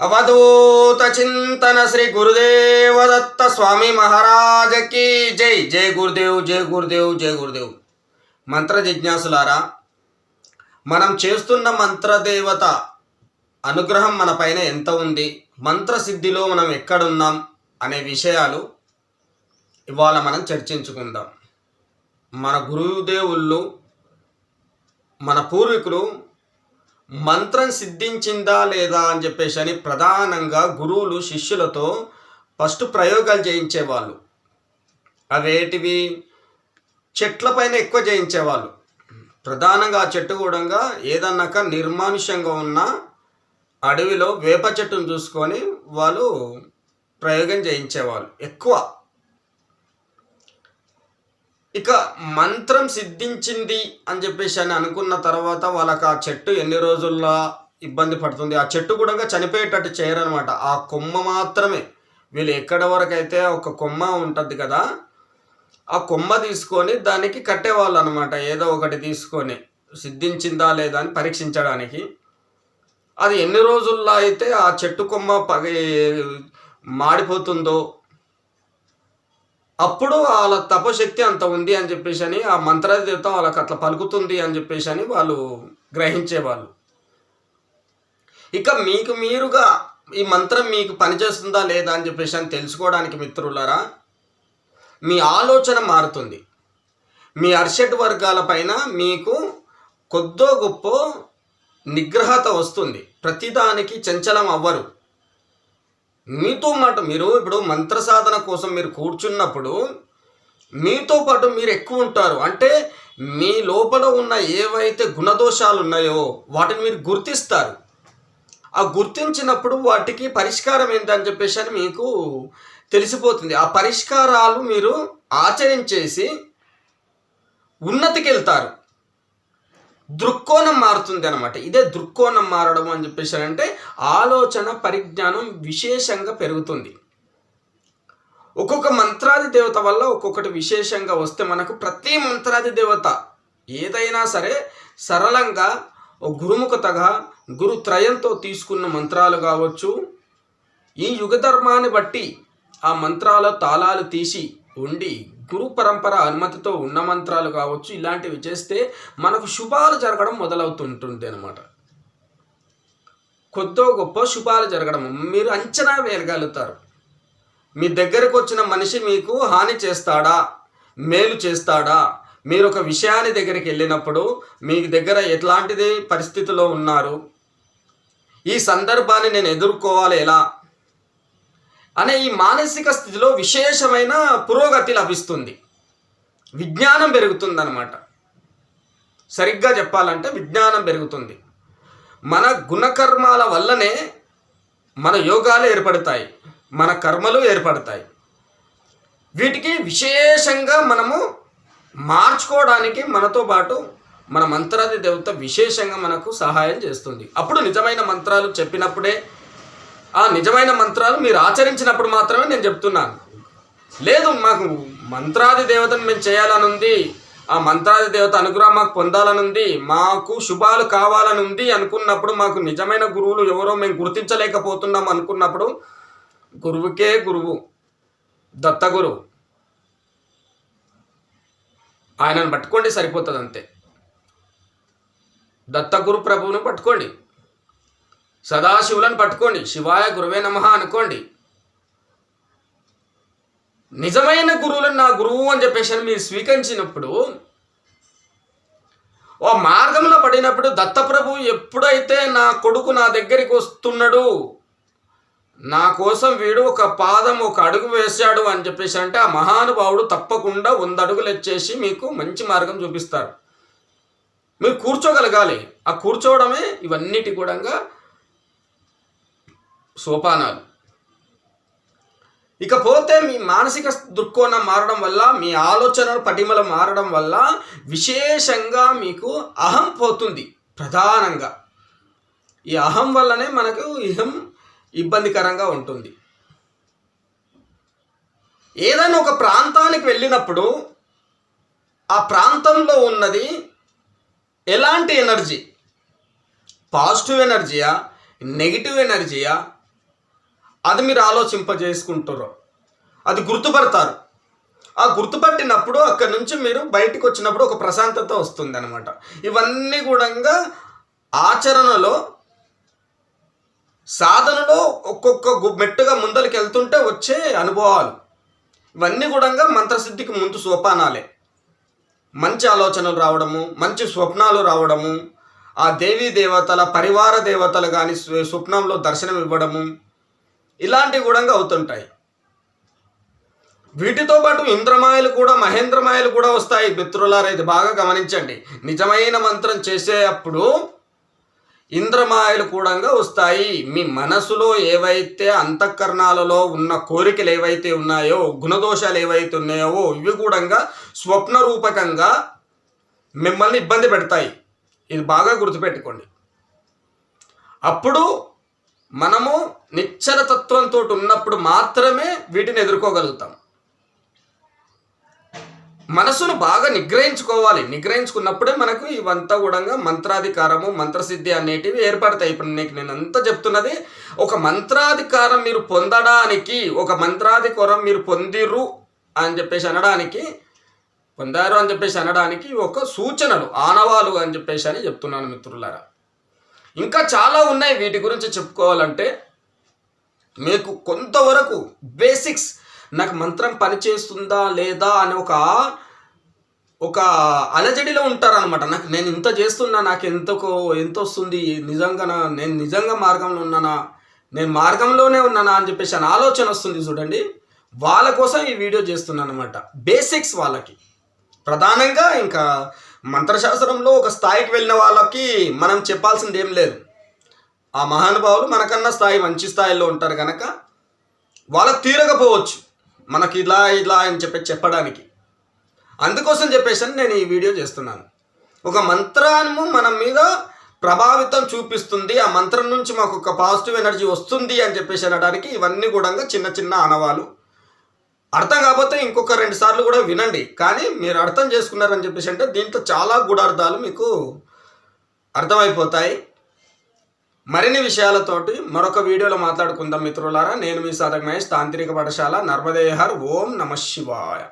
అవధూత చింతన శ్రీ గురుదేవదత్త స్వామి మహారాజకి జై. జై గురుదేవ్ జై గురుదేవ్ జై గురుదేవ్. మంత్ర జిజ్ఞాసులారా మనం చేస్తున్న మంత్రదేవత అనుగ్రహం మన పైన ఎంత ఉంది? మంత్రసిద్ధిలో మనం ఎక్కడున్నాం? అనే విషయాలు ఇవాళ మనం చర్చించుకుందాం. మన గురుదేవుళ్ళు మన పూర్వీకులు మంత్రం సిద్ధించిందా లేదా అని చెప్పేసి అని ప్రధానంగా గురువులు శిష్యులతో ఫస్ట్ ప్రయోగాలు చేయించేవాళ్ళు. అవేటివి? చెట్లపైన ఎక్కువ చేయించేవాళ్ళు. ప్రధానంగా ఆ చెట్టు కూడా ఏదన్నాక నిర్మానుష్యంగా ఉన్న అడవిలో వేప చెట్టును చూసుకొని వాళ్ళు ప్రయోగం చేయించేవాళ్ళు. ఎక్కువ. ఇక మంత్రం సిద్ధించింది అని చెప్పేసి అని అనుకున్న తర్వాత వాళ్ళకి ఆ చెట్టు ఎన్ని రోజుల్లో ఇబ్బంది పడుతుంది? ఆ చెట్టు కూడా చనిపోయేటట్టు చేయరనమాట. ఆ కొమ్మ మాత్రమే. వీళ్ళు ఎక్కడ వరకు అయితే ఒక కొమ్మ ఉంటుంది కదా ఆ కొమ్మ తీసుకొని దానికి కట్టేవాళ్ళు అనమాట ఏదో ఒకటి తీసుకొని సిద్ధించిందా లేదా అని పరీక్షించడానికి. అది ఎన్ని రోజుల్లో అయితే ఆ చెట్టు కొమ్మ పగ మాడిపోతుందో అప్పుడు వాళ్ళ తపశక్తి అంత ఉంది అని చెప్పేసి అని ఆ మంత్రదేవత వాళ్ళకి అట్లా పలుకుతుంది అని చెప్పేసి అని వాళ్ళు గ్రహించేవాళ్ళు. ఇక మీకు మీరుగా ఈ మంత్రం మీకు పనిచేస్తుందా లేదా అని చెప్పేసి అని తెలుసుకోవడానికి మిత్రులరా మీ ఆలోచన మారుతుంది. మీ అర్షడ్ వర్గాల పైన మీకు కొద్దో గొప్ప నిగ్రహత వస్తుంది. ప్రతిదానికి చంచలం అవ్వరు. మీతో మాట మీరు ఇప్పుడు మంత్ర సాధన కోసం మీరు కూర్చున్నప్పుడు మీతో పాటు మీరు ఎక్కువ ఉంటారు. అంటే మీ లోపల ఉన్న ఏవైతే గుణదోషాలు ఉన్నాయో వాటిని మీరు గుర్తిస్తారు. ఆ గుర్తించినప్పుడు వాటికి పరిష్కారం ఏంటని చెప్పేసి అని మీకు తెలిసిపోతుంది. ఆ పరిష్కారాలు మీరు ఆచరించేసి ఉన్నతికి వెళ్తారు దృక్కోణం మారుతుంది అనమాట ఇదే దృక్కోణం మారడం అని చెప్పేసి అంటే ఆలోచన పరిజ్ఞానం విశేషంగా పెరుగుతుంది. ఒక్కొక్క మంత్రాది దేవత వల్ల ఒక్కొక్కటి విశేషంగా వస్తే మనకు ప్రతి మంత్రాది దేవత ఏదైనా సరే సరళంగా ఓ గురుముఖతగా గురుత్రయంతో తీసుకున్న మంత్రాలు కావచ్చు ఈ యుగ ధర్మాన్ని బట్టి ఆ మంత్రాల తాళాలు తీసి ఉండి గురు పరంపర అనుమతితో ఉన్న మంత్రాలు కావచ్చు ఇలాంటివి చేస్తే మనకు శుభాలు జరగడం మొదలవుతుంటుంది అనమాట కొద్దో గొప్ప శుభాలు జరగడం మీరు అంచనా వేయగలుగుతారు. మీ దగ్గరకు వచ్చిన మనిషి మీకు హాని చేస్తాడా? మేలు చేస్తాడా? మీరు ఒక విషయాన్ని దగ్గరికి వెళ్ళినప్పుడు మీ దగ్గర ఎట్లాంటిది పరిస్థితిలో ఉన్నారు? ఈ సందర్భాన్ని నేను ఎదుర్కోవాలి ఎలా? అనే ఈ మానసిక స్థితిలో విశేషమైన పురోగతి లభిస్తుంది. విజ్ఞానం పెరుగుతుందన్నమాట. సరిగ్గా చెప్పాలంటే విజ్ఞానం పెరుగుతుంది. మన గుణకర్మాల వల్లనే మన యోగాలు ఏర్పడతాయి. మన కర్మలు ఏర్పడతాయి. వీటికి విశేషంగా మనము మార్చుకోవడానికి మనతో పాటు మన మంత్రాది దేవత విశేషంగా మనకు సహాయం చేస్తుంది. అప్పుడు నిజమైన మంత్రాలు చెప్పినప్పుడే ఆ నిజమైన మంత్రాలు మీరు ఆచరించినప్పుడు మాత్రమే నేను చెప్తున్నాను. లేదు మాకు మంత్రాది దేవతను మేము చేయాలని ఉంది ఆ మంత్రాది దేవత అనుగ్రహం మాకు పొందాలని ఉంది మాకు శుభాలు కావాలని ఉంది అనుకున్నప్పుడు మాకు నిజమైన గురువులు ఎవరో మేము గుర్తించలేకపోతున్నాం అనుకున్నప్పుడు గురువుకే గురువు దత్తగురువు ఆయనను పట్టుకోండి సరిపోతుంది అంతే దత్తగురు ప్రభువును పట్టుకోండి. సదాశివులను పట్టుకోండి. శివాయ గురువే నమ అనుకోండి. నిజమైన గురువులను నా గురువు అని చెప్పేసి మీరు స్వీకరించినప్పుడు ఓ మార్గంలో పడినప్పుడు దత్తప్రభు ఎప్పుడైతే నా కొడుకు నా దగ్గరికి వస్తున్నాడు నా కోసం వీడు ఒక పాదం ఒక అడుగు వేశాడు అని చెప్పేసి అంటే ఆ మహానుభావుడు తప్పకుండా వంద అడుగులు వచ్చేసి మీకు మంచి మార్గం చూపిస్తారు. మీరు కూర్చోగలగాలి. ఆ కూర్చోవడమే ఇవన్నిటి కూడా సోపానాలు. ఇకపోతే మీ మానసిక దృక్కోణం మారడం వల్ల మీ ఆలోచనలు పటిమలు మారడం వల్ల విశేషంగా మీకు అహం పోతుంది ప్రధానంగా. ఈ అహం వల్లనే మనకు ఇహం ఇబ్బందికరంగా ఉంటుంది. ఏదైనా ఒక ప్రాంతానికి వెళ్ళినప్పుడు ఆ ప్రాంతంలో ఉన్నది ఎలాంటి ఎనర్జీ? పాజిటివ్ ఎనర్జీయా? నెగిటివ్ ఎనర్జీయా? అది మీరు ఆలోచింపజేసుకుంటారు అది గుర్తుపడతారు. ఆ గుర్తుపట్టినప్పుడు అక్కడి నుంచి మీరు బయటకు వచ్చినప్పుడు ఒక ప్రశాంతత వస్తుంది అనమాట ఇవన్నీ కూడా ఆచరణలో సాధనలో ఒక్కొక్క గు- మెట్టుగా ముందరికి వెళ్తుంటే వచ్చే అనుభవాలు. ఇవన్నీ కూడా మంత్రసిద్ధికి ముందు సోపానాలే. మంచి ఆలోచనలు రావడము మంచి స్వప్నాలు రావడము ఆ దేవీ దేవతల పరివార దేవతలు కానీ స్వప్నంలో దర్శనం ఇవ్వడము ఇలాంటివి కూడా అవుతుంటాయి. వీటితో పాటు ఇంద్రమాయలు కూడా మహేంద్రమాయలు కూడా వస్తాయి. మిత్రులారా ఇది బాగా గమనించండి. నిజమైన మంత్రం చేసేటప్పుడు ఇంద్రమాయలు కూడా వస్తాయి. మీ మనసులో ఏవైతే అంతఃకరణాలలో ఉన్న కోరికలు ఏవైతే ఉన్నాయో గుణదోషాలు ఏవైతే ఉన్నాయో ఇవి కూడా స్వప్న రూపకంగా మిమ్మల్ని ఇబ్బంది పెడతాయి. ఇది బాగా గుర్తుపెట్టుకోండి. అప్పుడు మనము నిశ్చల తత్వంతో ఉన్నప్పుడు మాత్రమే వీటిని ఎదుర్కోగలుగుతాం. మనసును బాగా నిగ్రహించుకోవాలి. నిగ్రహించుకున్నప్పుడే మనకు ఇవంతా కూడా మంత్రాధికారము మంత్రసిద్ధి అనేటివి ఏర్పడతాయి. ఇప్పుడు నీకు నేను అంతా చెప్తున్నది ఒక మంత్రాధికారం మీరు పొందడానికి ఒక మంత్రాధికారం మీరు పొందిరు అని చెప్పేసి అనడానికి పొందారు అని చెప్పేసి అనడానికి ఒక సూచనలు ఆనవాలు అని చెప్పేసి అని చెప్తున్నాను మిత్రులారా. ఇంకా చాలా ఉన్నాయి వీటి గురించి చెప్పుకోవాలంటే. మీకు కొంతవరకు బేసిక్స్ నాకు మంత్రం పనిచేస్తుందా లేదా అని ఒక ఒక అలజడిలో ఉంటారనమాట నాకు నేను ఇంత చేస్తున్నా నాకు ఎంతకో ఎంత వస్తుంది నిజంగా నేను నిజంగా మార్గంలో ఉన్నానా నేను మార్గంలోనే ఉన్నానా అని చెప్పేసి అని ఆలోచన వస్తుంది చూడండి. వాళ్ళ కోసం ఈ వీడియో చేస్తున్నాను అనమాట బేసిక్స్ వాళ్ళకి. ప్రధానంగా ఇంకా మంత్రశాస్త్రంలో ఒక స్థాయికి వెళ్ళిన వాళ్ళకి మనం చెప్పాల్సింది ఏం లేదు. ఆ మహానుభావులు మనకన్నా స్థాయి మంచి స్థాయిలో ఉంటారు కనుక వాళ్ళకి తీరకపోవచ్చు. మనకి ఇలా ఇలా అని చెప్పి చెప్పడానికి. అందుకోసం చెప్పేసి నేను ఈ వీడియో చేస్తున్నాను. ఒక మంత్రము మన మీద ప్రభావితం చూపిస్తుంది. ఆ మంత్రం నుంచి మాకు ఒక పాజిటివ్ ఎనర్జీ వస్తుంది అని చెప్పేసి అనడానికి ఇవన్నీ కూడా చిన్న చిన్న ఆనవాలు. అర్థం కాకపోతే ఇంకొక రెండు సార్లు కూడా వినండి. కానీ మీరు అర్థం చేసుకున్నారని చెప్పేసి అంటే దీంట్లో చాలా గూఢార్థాలు మీకు అర్థమైపోతాయి. మరిన్ని విషయాలతోటి మరొక వీడియోలో మాట్లాడుకుందాం మిత్రులారా. నేను మీ సాధక మహేష్ తాంత్రిక పాఠశాల నర్మదేహర్. ఓం నమ శివాయ.